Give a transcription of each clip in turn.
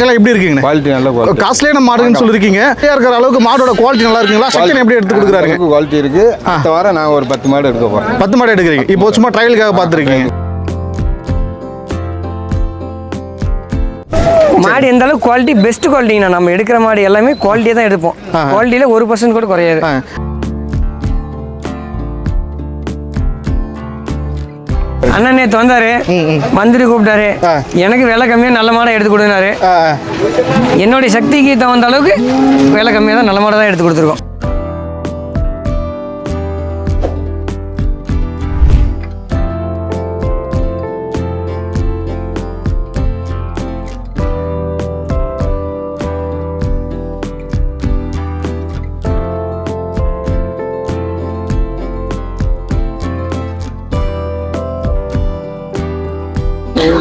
Quality எல்லாம் எப்படி இருக்குங்க? குவாலிட்டி நல்ல குவாலிட்டி காஸ்ட்லியான மாடுன்னு சொல்லிருக்கீங்க. இருக்கிற அளவுக்கு மாடோட குவாலிட்டி நல்லா இருக்குங்களா? சக்தி எப்படி எடுத்து கொடுக்குறாருங்க? குவாலிட்டி இருக்கு. அடுத்த வாரம் நான் ஒரு பத்து மாடு எடுக்க போறேன். பத்து மாடு எடுக்கிறீங்க. இப்போ சும்மா ட்ரையலுக்காக பார்த்துருக்கீங்க. மாடு எந்த அளவுக்கு குவாலிட்டி பெஸ்ட் குவாலிட்டிங்கண்ணா நம்ம எடுக்கிற மாடு எல்லாமே குவாலிட்டியாக தான் எடுப்போம். குவாலிட்டியில் ஒரு பர்சன்ட் கூட குறையாது. அண்ணன் நேற்று வந்தாரு. வந்துட்டு கூப்பிட்டாரு. எனக்கு விலை கம்மியாக நல்ல மாடை எடுத்து கொடுனாரு என்னுடைய சக்திக்கு தகுந்த அளவுக்கு விலை கம்மியாக தான் நல்ல மாடை தான் எடுத்து கொடுத்துருக்கோம்.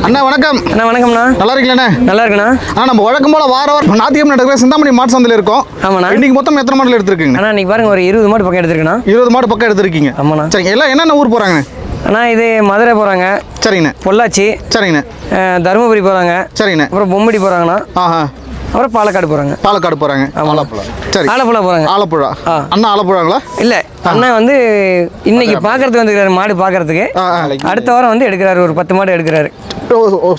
அண்ணா வணக்கம். அண்ணா வணக்கம்ண்ணா. நல்லா இருக்கீங்களாண்ணே? நல்லா இருக்குண்ணா. ஆ நம்ம வழக்கம் போல வார வாரம் நாத்தியம் நடக்கிற சிந்தாமணி மாட்டு சந்தையில் இருக்கோம். ஆமாண்ணா. இன்னைக்கு மொத்தம் எத்தனை மாடல் எடுத்திருக்கீங்க? அண்ணா இன்னைக்கு பாருங்க ஒரு இருபது மாடு பக்கம் எடுத்துருக்கண்ணா. இருபது மாடு பக்கம் எடுத்திருக்கீங்க. ஆமாண்ணா. சரிங்க எல்லாம் என்னென்ன ஊர் போறாங்க? அண்ணா இது மதுரை போகிறாங்க சரிங்கண்ணே. பொள்ளாச்சி. சரிங்கண்ணே. தருமபுரி போகிறாங்க சரிங்கண்ணே. அப்புறம் பொம்மடி போகிறாங்கண்ணா ஆஹா. அப்புறம் பாலக்காடு போகிறாங்க பாலக்காடு போறாங்க. சரி. ஆலப்புழா போகிறாங்க ஆலப்புழா. அண்ணா ஆலப்புழாங்களா? இல்லை அண்ணன் வந்து இன்னைக்கு பார்க்கறதுக்கு வந்துருக்காரு மாடு பார்க்கறதுக்கு. அடுத்த வாரம் வந்து எடுக்கிறாரு ஒரு பத்து மாடு எடுக்கிறாரு.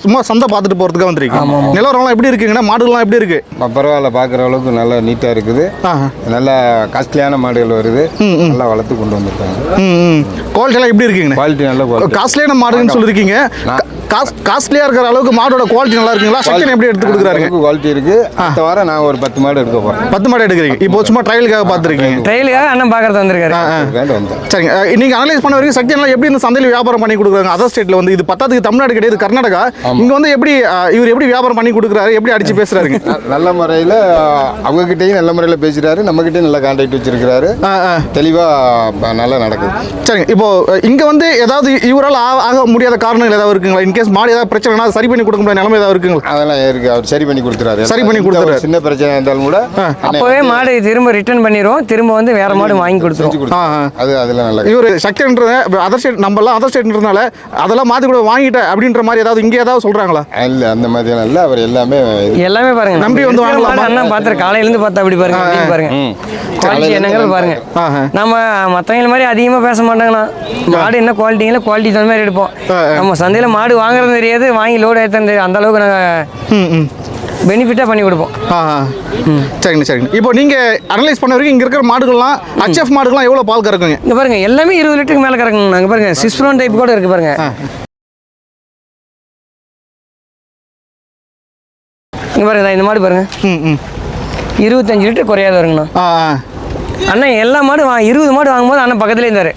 சும்மா சந்தை பார்த்துட்டு போறதுக்காக வந்திருக்கீங்க? நிலவரம்லாம் எப்படி இருக்குங்கண்ணா? மாடுகள்லாம் எப்படி இருக்கு? பரவாயில்ல பார்க்குற அளவுக்கு நல்லா நீட்டாக இருக்குது. ஆஹா. நல்ல காஸ்ட்லியான மாடுகள் வருது. நல்லா வளர்த்து கொண்டு வந்திருக்காங்க. ம் ம். குவாலிட்டி எல்லாம் எப்படி இருக்குங்கண்ணே? குவாலிட்டி நல்ல குவாலிட்டி காஸ்ட்லியான மாடுன்னு சொல்லிருக்கீங்க. காஸ் காஸ்ட்லியா இருக்கிற அளவுக்கு மாடோட குவாலிட்டி நல்லா இருக்குங்களா? சக்தி எப்படி எடுத்து கொடுக்குறாருங்க? குவாலிட்டி இருக்கு. அடுத்த வாரம் நான் ஒரு பத்து மாடு எடுக்க போறேன். பத்து மாடு எடுக்கிறீங்க. இப்போ சும்மா ட்ரையலுக்காக பார்த்துருக்கீங்க. ட்ரெயிலுக்காக அண்ணன் பார்க்கறது வந்திருக்காரு. சரிங்க. அஹ், நீங்க அனலைஸ் பண்ண வரைக்கும் சக்தி எல்லாம் எப்படி இந்த சந்தையில் வியாபாரம் பண்ணி கொடுக்குறாங்க? அதர் ஸ்டேட்ல வந்து இது பத்தாத்துக்கு தமிழ்நாடு கிடையாது கர்நாடகா. இங்க வந்து எப்படி இவர் எப்படி வியாபாரம் பண்ணி கொடுக்குறாரு? எப்படி அடிச்சு பேசுறாருங்க? நல்ல முறையில் அவங்ககிட்டயும் நல்ல முறையில் பேசுறாரு. நம்மகிட்டயும் நல்ல கான்டாக்ட் வச்சிருக்கிறாரு. ஆ, ஆ. தெளிவாக நல்லா நடக்குது. சரிங்க. இப்போ இங்க வந்து ஏதாவது இவரால் ஆக முடியாத காரணங்கள் ஏதாவது இருக்குங்களா? இன்கேஸ் மாடு ஏதாவது பிரச்சனைனா சரி பண்ணி கொடுக்க முடியாத நிலைமை ஏதாவது இருக்குங்களா? அதெல்லாம் இருக்கு. அவர் சரி பண்ணி கொடுத்துறாரு. சரி பண்ணி கொடுத்துறாரு. சின்ன பிரச்சனை இருந்தாலும் கூட அப்போவே மாடு திரும்ப ரிட்டர்ன் பண்ணிடுவோம். திரும்ப வந்து வேற மாடு வாங்கி கொடுத்துருவோம். அது அதில் நல்ல இவர் சக்தின்றத அதர் ஸ்டேட் நம்மலாம் அதர் ஸ்டேட்ன்றதுனால அதெல்லாம் மாற்றி கூட வாங்கிட்டேன் அப்படின்ற மாதிரி ஏதாவது இங்கே ஏதாவது சொல்றாங்களா? இல்லை அந்த மாதிரியெல்லாம் இல்லை. அவர் எல்லாமே எல்லாமே பாருங்க. நம்பி வந்து வாங்கலாமா? மாடு அண்ணன் பார்த்துரு காலையில இருந்து பார்த்தா அப்படி பாருங்க பாருங்க. குவாலிட்டி என்னங்கிறது பாருங்க. நம்ம மற்றவங்கள மாதிரி அதிகமாக பேச மாட்டாங்கண்ணா மாடு என்ன குவாலிட்டிங்களோ குவாலிட்டி தகுந்த மாதிரி எடுப்போம். நம்ம சந்தையில் மாடு வாங்குறது தெரியாது வாங்கி லோடு ஏற்றது அந்த அளவுக்கு நாங்கள் பெனிஃபிட்டாக பண்ணி கொடுப்போம். ஆ. சரிங்க சரிங்க. இப்போ நீங்க அனலைஸ் பண்ண வரைக்கும் இங்க இருக்கிற மாடுகள்லாம் ஹச்எஃப் மாடுகள்லாம் எவ்வளவு பால் கறக்குங்க? இங்க பாருங்க எல்லாமே இருபது லிட்டருக்கு மேலே கறக்குங்க. நாங்கள் பாருங்க சிஸ்ப்ரோன் டைப் கூட இருக்கு பாருங்க. இங்க பாருங்க இந்த மாடு பாருங்க. ம் ம். இருபத்தஞ்சு லிட்டர் குறையாது வருங்கண்ணா ஆ. ஆ அண்ணன் எல்லா மாடும் வா இருபது மாடு வாங்கும்போது அண்ணன் பக்கத்துலேயே இருந்தாரு.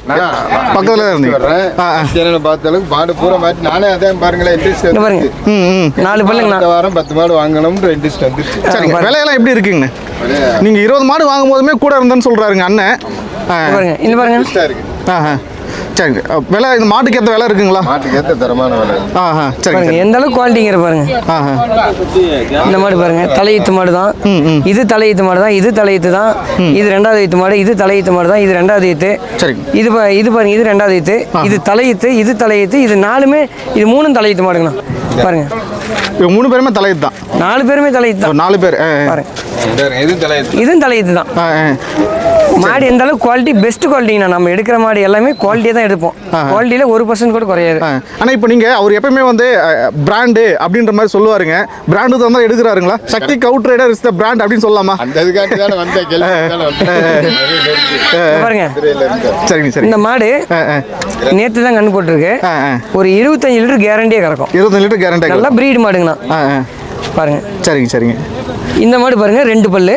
பக்கத்துல தான் இருந்தீங்க. வர்றேன். ஆ, ஆ. என்னென்ன பார்த்த அளவுக்கு மாடு பூரா மாட்டி நானே அதான் பாருங்களேன் இன்ட்ரெஸ்ட் பாருங்க. ம் ம். நாலு பல்லுங்கண்ணா அடுத்த வாரம் பத்து மாடு வாங்கணும்ன்ற இன்ட்ரெஸ்ட் வந்துருச்சு சரிங்க விலையெல்லாம் எப்படி இருக்குங்க நீங்க இருபது மாடு வாங்கும் போதுமே கூட இருந்தேன்னு சொல்றாருங்க அண்ணன். பாருங்க இந்த பாருங்க. ஆ. சரிங்க. விலை இந்த மாட்டுக்கு ஏற்ற விலை இருக்குங்களா? மாட்டுக்கு ஏற்ற தரமான விலை. ஆ ஆ சரிங்க பாருங்க சரி எந்த அளவுக்கு குவாலிட்டிங்கிற பாருங்க. ஆ ஆ. இந்த மாடு பாருங்க தலையீத்து மாடு தான் இது தலையீத்து மாடு தான் இது தலையீத்து தான். இது ரெண்டாவது ஈத்து மாடு இது தலையீத்து மாடு தான் இது ரெண்டாவது ஈத்து சரிங்க இது பா இது பாருங்க இது ரெண்டாவது ஈத்து இது தலையீத்து இது தலையீத்து இது நாலுமே இது மூணும் தலையீத்து மாடுங்கண்ணா. பாருங்க. இவங்க மூணு பேருமே தலையத்து தான் நாலு பேருமே தலையீத்து தான் நாலு பேர். பாருங்க. இதுவும் தலையீத்து தான். ஆ ஆ. மாடு எந்த அளவுக்கு குவாலிட்டி பெஸ்ட் குவாலிட்டிங்கண்ணா நம்ம எடுக்கிற மாடு எல்லாமே குவாலிட்டியாக தான் எடுப்போம். குவாலிட்டியில் ஒரு பர்சன்ட் கூட குறையாது. ஆ. ஆனா இப்போ நீங்க அவர் எப்பயுமே வந்து பிராண்டு அப்படின்ற மாதிரி சொல்லுவாருங்க. பிராண்டு தான் தான் எடுக்கிறாருங்களா? சக்தி கவுட் ரைடர் இஸ் த பிராண்ட் அப்படின்னு சொல்லலாமா? பாருங்க. சரிங்க சரி இந்த மாடு நேற்று தான் கண்ணு போட்டிருக்கு. ஒரு இருபத்தஞ்சு லிட்டர் கேரண்டியாக கறக்கும். இருபத்தஞ்சு லிட்டர் கேரண்டி நல்லா பிரீடு மாடுங்கண்ணா. பாருங்க. சரிங்க சரிங்க. இந்த மாடு பாருங்க ரெண்டு பல்லு.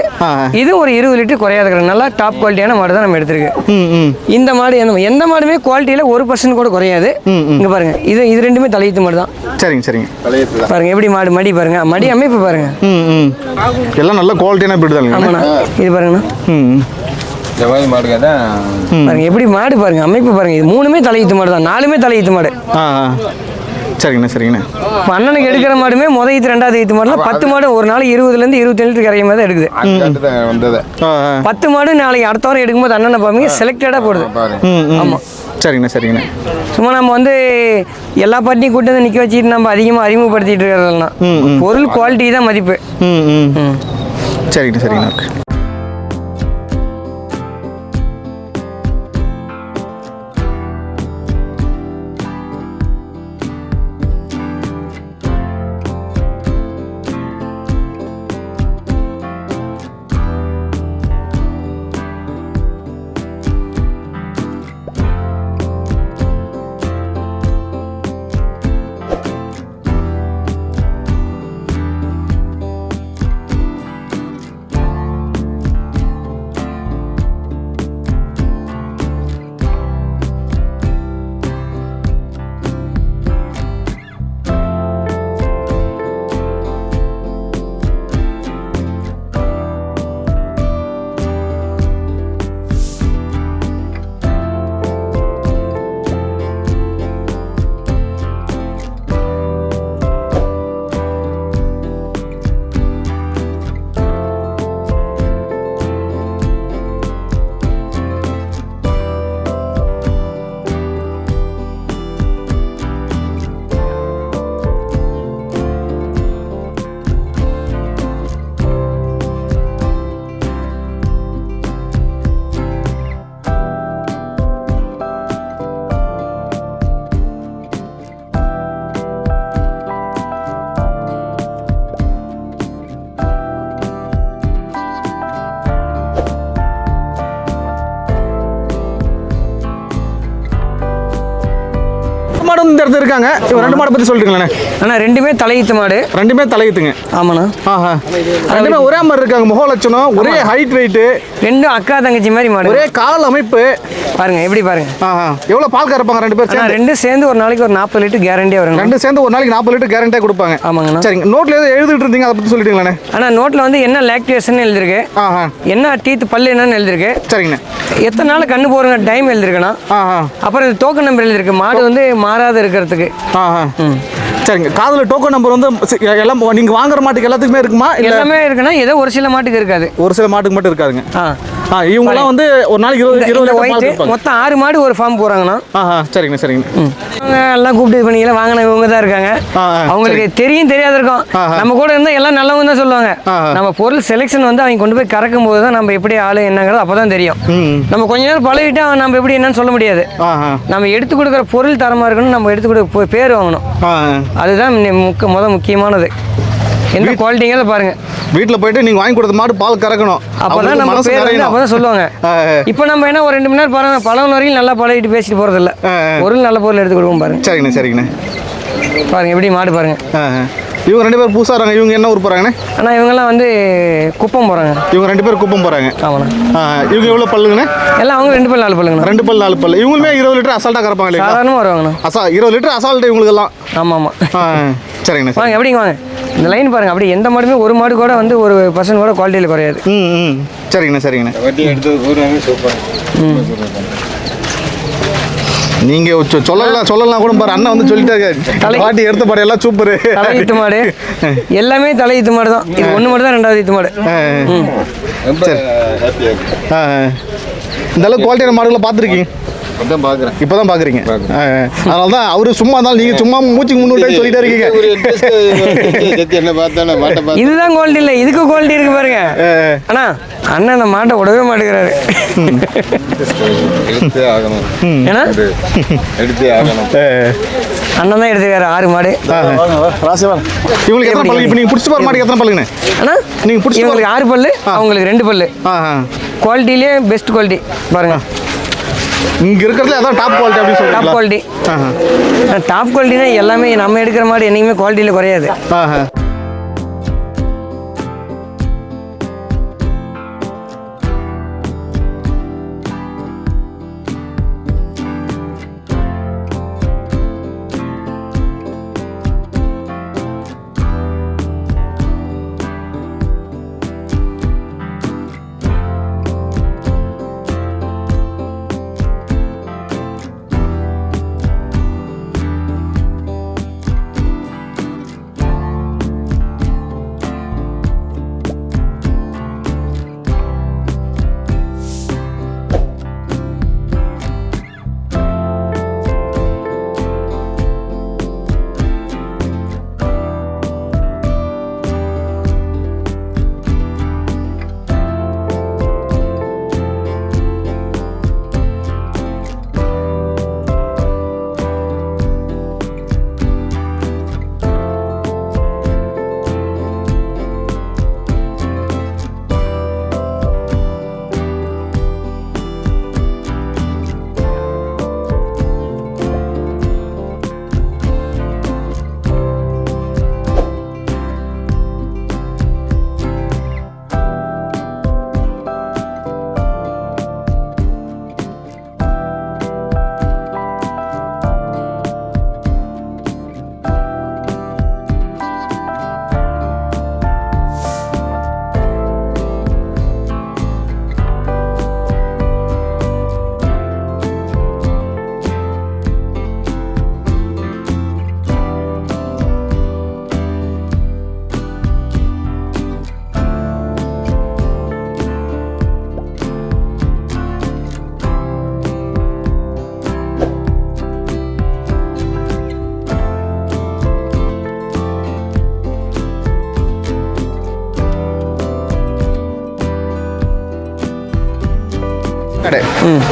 இது ஒரு இருபது லிட்டர் குறையாத கிடக்கு நல்லா டாப் குவாலிட்டியான மாடு தான் நம்ம எடுத்திருக்கு. ம் ம். இந்த மாடு எந்த எந்த மாடுமே குவாலிட்டியில் ஒரு பர்சன்ட் கூட குறையாது. இங்க பாருங்க இது இது ரெண்டுமே தலையீத்து மாடு தான். சரிங்க சரிங்க. தான். பாருங்க எப்படி மாடு மடி பாருங்க. மடி அமைப்பு பாருங்க. ம் ம். எல்லாம் நல்ல குவாலிட்டியான பிரீடு தானுங்க. ஆமாண்ணா. இது பாருங்கண்ணா. ம் ம். ஜவாய் மாடுங்க தான் பாருங்க எப்படி மாடு பாருங்க அமைப்பு பாருங்க. இது மூணுமே தலையீத்து மாடு தான். நாலுமே தலையீத்து மாடு. சரிங்கண்ணே சரிங்கண்ணே. அண்ணனுக்கு எடுக்கிற மாடுமே முத ஈத்து ரெண்டாவது ஈத்து மாடுல பத்து மாடு ஒரு நாள் இருபதுலேருந்து இருபத்தேழு லிட்டர் கரையும் தான் எடுக்குது. பத்து மாடு நாளைக்கு அடுத்த வாரம் எடுக்கும்போது அண்ணனை பார்ப்பீங்க செலக்டடாக போடுது. பாருங்க. ஆமாம் சரிங்கண்ணே சரிங்கண்ணே. சும்மா நம்ம வந்து எல்லா பார்ட்டியும் கூட்டு வந்து நிற்க வச்சுட்டு நம்ம அதிகமாக அறிமுகப்படுத்திட்டு இருக்கிறதெல்லாம் ம், ம். பொருள் குவாலிட்டி தான் மதிப்பு. ம் ம். ம். சரிங்கண்ணே சரிங்கண்ணே. இருக்காங்க இவங்க ரெண்டு மாடை பற்றி சொல்லிட்டுங்களேண்ணே ஆனால் ரெண்டுமே தலையீத்து மாடு. ரெண்டுமே தலையுத்துங்க. ஆமாண்ணா. ஆஹா ரெண்டுமே ஒரே மாதிரி இருக்காங்க முக லட்சணம் ஒரே ஹைட் வெயிட்டு ரெண்டும் அக்கா தங்கச்சி மாதிரி மாடு. ஒரே கால் அமைப்பு. பாருங்க எப்படி பாருங்க. ஆஹா எவ்வளோ பால் கறப்பாங்க ரெண்டு பேர் ஆனால் சேர்ந்து? ஒரு நாளைக்கு ஒரு நாற்பது லிட்டர் கேரண்டியாக வருங்க. ரெண்டு சேர்ந்து ஒரு நாளைக்கு நாற்பது லிட்டர் கேரண்டியாக கொடுப்பாங்க. ஆமாங்கண்ணா. சரிங்க நோட்ல ஏதோ எழுதிட்டு இருந்தீங்க அதை பற்றி சொல்லிட்டுங்களேண்ணே ஆனால் நோட்டில் வந்து என்ன லாக்டேஷன் எழுதிருக்கு என்ன டீத் பல்லு என்னன்னு எழுதிருக்கு சரிங்கண்ணே. எத்தனை நாள் கண்ணு போகிறங்க டைம் எழுதிருக்குண்ணா அப்புறம் டோக்கன் நம்பர் எழுதிருக்கு மாடு வந்து மாறாத இருக்கிறதுக்கு. ஆஹா சரிங்க. காதில் டோக்கன் நம்பர் வந்து எல்லாம் நீங்கள் வாங்குற மாட்டுக்கு எல்லாத்துக்குமே இருக்குமா? எல்லாமே இருக்குன்னா ஏதோ ஒரு சில மாட்டுக்கு இருக்காது. ஒரு சில மாட்டுக்கு மட்டும் இருக்காதுங்க. ஆ. ஆ இவங்கெல்லாம் வந்து ஒரு நாளைக்கு இருபது இருபது ஒயிட்டு மொத்தம் ஆறு மாடு ஒரு ஃபார்ம் போகிறாங்கண்ணா ஆஹா சரிங்கண்ணே எல்லாம் கூப்பிட்டு பண்ணிக்கலாம். வாங்கின இவங்க தான் இருக்காங்க. ஆ, ஆ, அவங்களுக்கு தெரியும் தெரியாத இருக்கும் ஆ, ஆ. நம்ம கூட இருந்தால் எல்லாம் நல்லவங்க தான் சொல்லுவாங்க. ஆ, ஆ. நம்ம பொருள் செலெக்ஷன் வந்து அவங்க கொண்டு போய் கறக்கும் போது தான் நம்ம எப்படி ஆளு என்னங்கிறது அப்போ தான் தெரியும் நம்ம கொஞ்ச நேரம் பழகிட்டு நம்ம எப்படி என்னன்னு சொல்ல முடியாது. நம்ம எடுத்து கொடுக்குற பொருள் தரமாக இருக்கணும் நம்ம எடுத்து கொடுக்க பேர் வாங்கணும். ஆ அதுதான் முக்க முத முக்கியமானது. எந்த குவாலிட்டிங்கிறத பாருங்க. வீட்டில் போயிட்டு நீங்கள் வாங்கி கொடுத்த மாடு பால் கறக்கணும். அப்பதான் நம்ம பேர் வந்து நிறையணும். அப்பதான் சொல்லுவாங்க. இப்போ நம்ம என்ன ஒரு ரெண்டு மணி நேரம் பழம் பழம் வரைக்கும் நல்லா பழகிட்டு பேசிட்டு போறது இல்ல ஆ, ஆ. பொருள் நல்ல பொருள் எடுத்து கொடுப்போம் பாருங்க. சரிங்கண்ணே சரிங்கண்ணே. பாருங்க எப்படி மாடு பாருங்க. இவங்க ரெண்டு பேர் புதுசாக வராங்க இவங்க என்ன ஊர் போகிறாங்கண்ணே ஆனா இவங்கெல்லாம் வந்து குப்பம் போறாங்க. இவங்க ரெண்டு பேர் குப்பம் போகிறாங்க ஆமாண்ணா. இவங்க எவ்வளோ பல்லுங்கண்ணே? எல்லாம் அவங்க ரெண்டு பேர் நாலு பல்லுங்கண்ணா. ரெண்டு பல் நாலு பல் இவங்களுமே இருபது லிட்டர் அசால்ட்டாக கறப்பாங்க சாதாரணமாக வருவாங்கண்ணா. அசா இருபது லிட்டர் அசால்ட் இவங்களுக்கெல்லாம். ஆமாம். ஆமாம் சரிங்கண்ணே சரி வாங்க எப்படிங்க வாங்க? இந்த லைன் பாருங்க அப்படி எந்த மாடுமே ஒரு மாடு கூட வந்து ஒரு பர்சன்ட் கூட குவாலிட்டியில் குறையாது. ம் ம். சரிங்கண்ணே சரிங்கண்ணே. வட்டி எடுத்து சூப்பர் நீங்கள் சொ- சொல்லலாம் சொல்லலாம் கூட பாரு. அண்ணன் வந்து சொல்லிட்டே இருக்காரு. தலை- பாட்டி எடுத்த பாரு எல்லாம் சூப்பரு தலையீத்து மாடு. எல்லாமே தலையீத்து மாடு தான். இது ஒன்று மட்டும் தான் ரெண்டாவது ஈத்து மாடு. இந்த அளவுக்கு குவாலிட்டியான மாடுகளை பார்த்துருக்கீங்க. பார்க்குறேன் இப்போ தான் பார்க்குறீங்க. அதனால தான் அவரு சும்மா இருந்தாலும் நீங்கள் சும்மா மூச்சுக்கு முன்னூட்டே சொல்லிட்டே இருக்கீங்க. என்ன பார்த்தா இதுதான் குவாலிட்டி இல்லை. இதுக்கு குவாலிட்டி இருக்கு பாருங்க. அண்ணா அண்ணன் அந்த மாட்டை விடவே மாட்டேங்கிறாரு. எடுத்தே ஆகணும். ஏன்னா? இது எடுத்தே ஆகணும். ஆ. அண்ணன் தான் எடுத்துக்காரு ஆறு மாடு. இவங்களுக்கு எத்தனை பல்லு? இப்போ நீங்கள் பிடிச்சி போகிற மாட்டுக்கு எத்தனை பல்லுங்கண்ணே? அண்ணா நீங்க பிடிச்சி இவங்களுக்கு ஆறு பல்லு அவங்களுக்கு ரெண்டு பல்லு. குவாலிட்டிலே பெஸ்ட் குவாலிட்டி பாருங்க. இங்கே இருக்கிறதுல அதான் டாப் குவாலிட்டி அப்படின்னு டாப் சொல்கிறீங்களா குவாலிட்டி டாப் குவாலிட்டினா எல்லாமே நம்ம எடுக்கிற மாடு என்னைக்குமே குவாலிட்டியில் குறையாது. ஆஹா.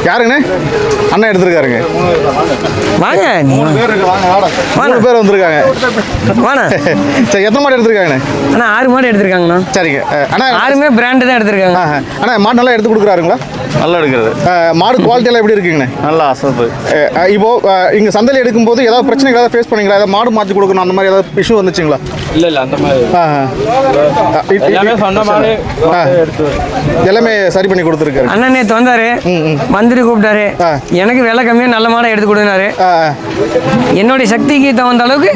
யாருங்கண்ணே? அண்ணன் எடுத்திருக்காருங்க. வாங்க. மூணு பேர் வந்திருக்காங்க. சரி எத்தனை மாடு எடுத்திருக்காங்கண்ணே? அண்ணா ஆறு மாடு எடுத்திருக்காங்கண்ணா. சரிங்க. அண்ணா ஆறுமே பிராண்டு தான் எடுத்திருக்காங்க. ஆஹா. அண்ணா மாடு நல்லா எடுத்து கொடுக்குறாருங்களா? நல்லா எடுக்கிறது. மாடு குவாலிட்டி எல்லாம் எப்படி இருக்குங்கண்ணே? நல்லா அசப்பு. இப்போ இங்க சந்தையில் எடுக்கும்போது ஏதாவது பிரச்சனைகள் ஏதாவது ஃபேஸ் பண்ணீங்களா? ஏதாவது மாடு மாற்றி கொடுக்கணும் அந்த மாதிரி ஏதாவது இஷ்யூ வந்துச்சுங்களா? இல்லை இல்லை அந்த மாதிரி எல்லாமே சரி பண்ணி கொடுத்துருக்காரு. அண்ணன் நேற்று வந்தாரு. வந்துட்டு கூப்பிட்டாரு. எனக்கு விலை கம்மியாக நல்ல மாடை எடுத்து கொடுனாரு என்னுடைய சக்திக்கு தகுந்த அளவுக்கு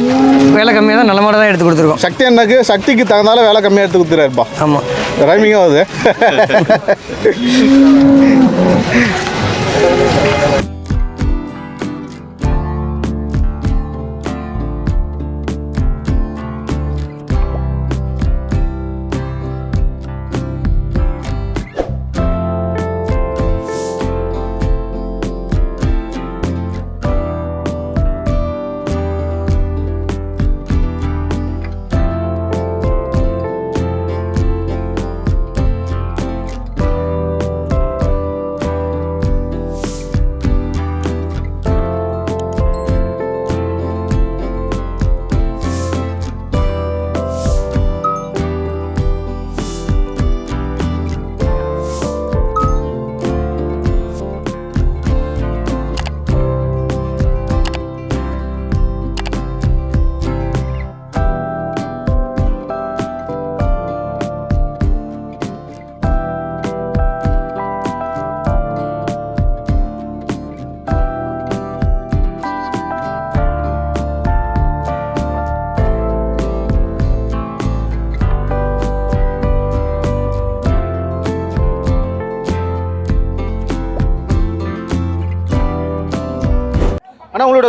விலை கம்மியாக தான் நல்ல மாடை தான் எடுத்து கொடுத்துருக்கோம். சக்தி அண்ணனுக்கு சக்திக்கு தகுந்தால வேலை கம்மியாக எடுத்து கொடுத்துறாருப்பா. ஆமாம் ரைமிங்காக வருது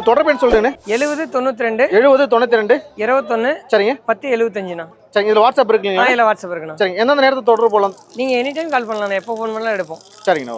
உங்களோட தொடர்பு என்ன சொல்றேன்னு எழுபது தொண்ணூற்றி ரெண்டு எழுபது தொண்ணூற்றி ரெண்டு இருபத்தொன்று சரிங்க. பத்து எழுபத்தஞ்சுண்ணா சரிங்க இதில் வாட்ஸ்அப் இருக்குங்களா இல்லை வாட்ஸ்அப் இருக்குண்ணா. சரிங்க. எந்தெந்த நேரத்தில் தொடர்பு போகலாம்? நீங்கள் எனி டைம் கால் பண்ணலாம் எப்போ ஃபோன் பண்ணலாம் எடுப்போம். சரிங்கண்ணா